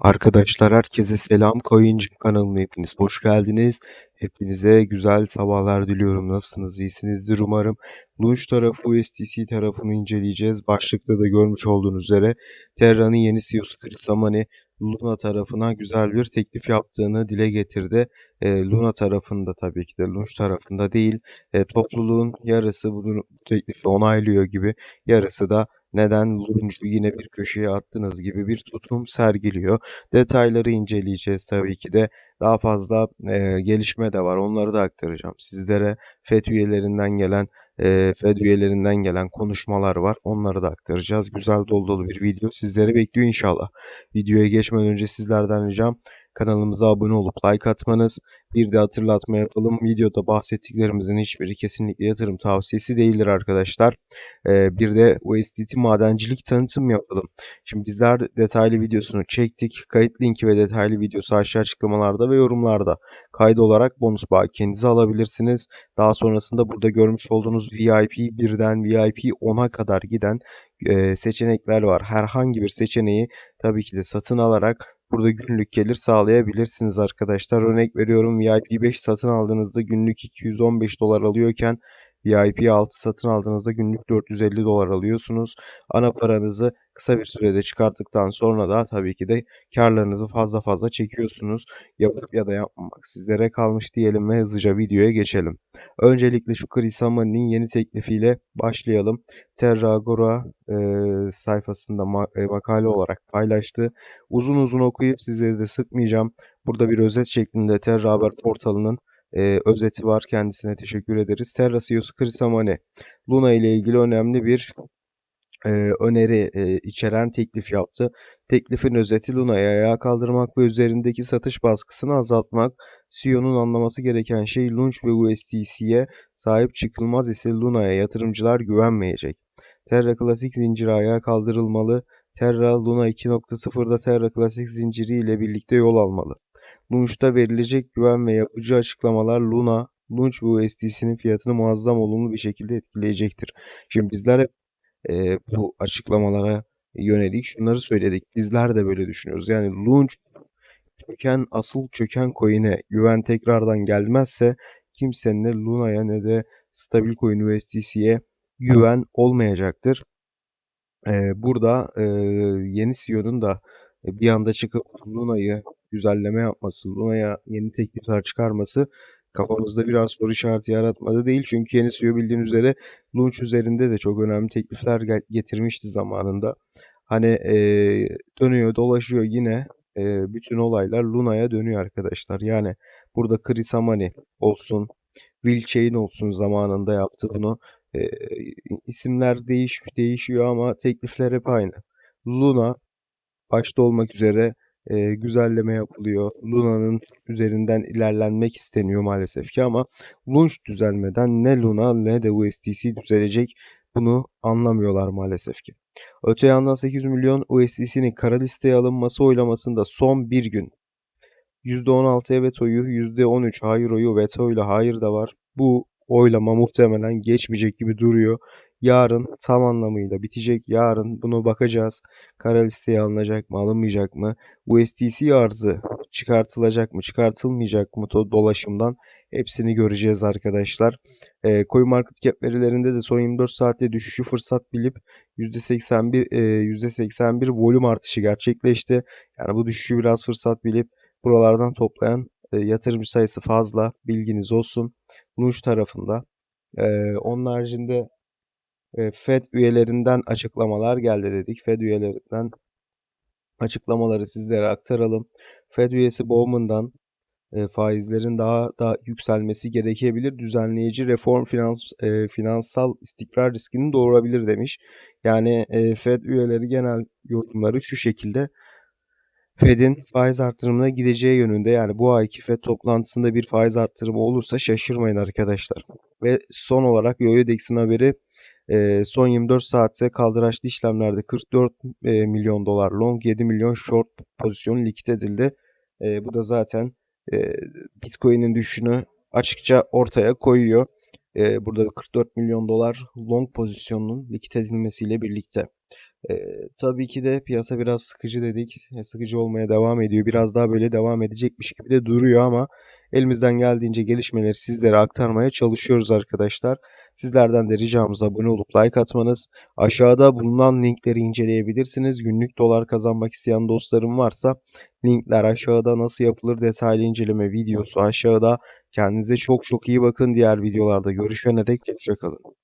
Arkadaşlar herkese selam. Coinci kanalına hepiniz hoş geldiniz. Hepinize güzel sabahlar diliyorum. Nasılsınız? İyisinizdir umarım. Launch tarafı USDC tarafını inceleyeceğiz. Başlıkta da görmüş olduğunuz üzere Terra'nın yeni CEO'su Chris Amani Luna tarafına güzel bir teklif yaptığını dile getirdi. E, Luna tarafında tabii ki de Launch tarafında değil. E, topluluğun yarısı bu teklifi onaylıyor gibi yarısı da neden Lunch'u yine bir köşeye attınız gibi bir tutum sergiliyor. Detayları inceleyeceğiz tabii ki de. Daha fazla e, gelişme de var. Onları da aktaracağım sizlere. FED üyelerinden gelen e, FED üyelerinden gelen konuşmalar var. Onları da aktaracağız. Güzel dolu dolu bir video sizleri bekliyor inşallah. Videoya geçmeden önce sizlerden ricam kanalımıza abone olup like atmanız. Bir de hatırlatma yapalım. Videoda bahsettiklerimizin hiçbiri kesinlikle yatırım tavsiyesi değildir arkadaşlar. Ee, bir de USDT madencilik tanıtım yapalım. Şimdi bizler detaylı videosunu çektik. Kayıt linki ve detaylı videosu aşağı açıklamalarda ve yorumlarda. Kayıt olarak bonus bağı kendinize alabilirsiniz. Daha sonrasında burada görmüş olduğunuz VIP 1'den VIP 10'a kadar giden e, seçenekler var. Herhangi bir seçeneği tabii ki de satın alarak burada günlük gelir sağlayabilirsiniz arkadaşlar. Örnek veriyorum VIP 5 satın aldığınızda günlük 215 dolar alıyorken VIP 6 satın aldığınızda günlük 450 dolar alıyorsunuz. Ana paranızı kısa bir sürede çıkarttıktan sonra da tabii ki de karlarınızı fazla fazla çekiyorsunuz. Yapıp ya da yapmamak sizlere kalmış diyelim ve hızlıca videoya geçelim. Öncelikle şu Chris Amani'nin yeni teklifiyle başlayalım. Terra Agora e, sayfasında ma e, makale olarak paylaştı. Uzun uzun okuyup sizleri de sıkmayacağım. Burada bir özet şeklinde Terra Haber portalının e, özeti var. Kendisine teşekkür ederiz. Terra CEO'su Chris Amani, Luna ile ilgili önemli bir e, öneri e, içeren teklif yaptı. Teklifin özeti Luna'yı ayağa kaldırmak ve üzerindeki satış baskısını azaltmak. CEO'nun anlaması gereken şey Launch ve USDC'ye sahip çıkılmaz ise Luna'ya yatırımcılar güvenmeyecek. Terra Classic zinciri ayağa kaldırılmalı. Terra Luna 2.0'da Terra Classic zinciri ile birlikte yol almalı. Launch'ta verilecek güven ve yapıcı açıklamalar Luna, Launch ve USDC'nin fiyatını muazzam olumlu bir şekilde etkileyecektir. Şimdi bizler e, bu açıklamalara yönelik şunları söyledik. Bizler de böyle düşünüyoruz. Yani Launch çöken asıl çöken coin'e güven tekrardan gelmezse kimsenin ne Luna'ya ne de stabil coin USDC'ye güven olmayacaktır. Ee, burada e, yeni CEO'nun da bir anda çıkıp Luna'yı güzelleme yapması, Luna'ya yeni teklifler çıkarması kafamızda biraz soru işareti yaratmadı değil. Çünkü yeni CEO bildiğin üzere Launch üzerinde de çok önemli teklifler getirmişti zamanında. Hani e, dönüyor dolaşıyor yine e, bütün olaylar Luna'ya dönüyor arkadaşlar. Yani burada Chris Amani olsun, Will Chain olsun zamanında yaptı bunu. E, isimler değiş değişiyor ama teklifler hep aynı. Luna başta olmak üzere e, güzelleme yapılıyor. Luna'nın üzerinden ilerlenmek isteniyor maalesef ki ama Launch düzelmeden ne Luna ne de USDC düzelecek bunu anlamıyorlar maalesef ki. Öte yandan 800 milyon USDC'nin kara listeye alınması oylamasında son bir gün %16 evet oyu, %13 hayır oyu, veto ile hayır da var. Bu oylama muhtemelen geçmeyecek gibi duruyor. Yarın tam anlamıyla bitecek. Yarın bunu bakacağız. Kara listeye alınacak mı, alınmayacak mı? USDC arzı çıkartılacak mı, çıkartılmayacak mı dolaşımdan hepsini göreceğiz arkadaşlar. E, CoinMarketCap verilerinde de son 24 saatte düşüşü fırsat bilip %81 e, %81 volüm artışı gerçekleşti. Yani bu düşüşü biraz fırsat bilip buralardan toplayan e, yatırımcı sayısı fazla. Bilginiz olsun. Launch tarafında. E, onun haricinde Fed üyelerinden açıklamalar geldi dedik. Fed üyelerinden açıklamaları sizlere aktaralım. Fed üyesi Bowman'dan faizlerin daha da yükselmesi gerekebilir. Düzenleyici reform finans finansal istikrar riskini doğurabilir demiş. Yani Fed üyeleri genel yorumları şu şekilde. Fed'in faiz artırımına gideceği yönünde yani bu ayki Fed toplantısında bir faiz artırımı olursa şaşırmayın arkadaşlar. Ve son olarak Yoyodex'in haberi son 24 saatte kaldıraçlı işlemlerde 44 milyon dolar long 7 milyon short pozisyon likit edildi. Bu da zaten Bitcoin'in düşüşünü açıkça ortaya koyuyor. Burada 44 milyon dolar long pozisyonunun likit edilmesiyle birlikte. Eee, tabii ki de piyasa biraz sıkıcı dedik. E, sıkıcı olmaya devam ediyor. Biraz daha böyle devam edecekmiş gibi de duruyor ama elimizden geldiğince gelişmeleri sizlere aktarmaya çalışıyoruz arkadaşlar. Sizlerden de ricamız abone olup like atmanız. Aşağıda bulunan linkleri inceleyebilirsiniz. Günlük dolar kazanmak isteyen dostlarım varsa linkler aşağıda nasıl yapılır detaylı inceleme videosu aşağıda. Kendinize çok çok iyi bakın. Diğer videolarda görüşene dek hoşçakalın.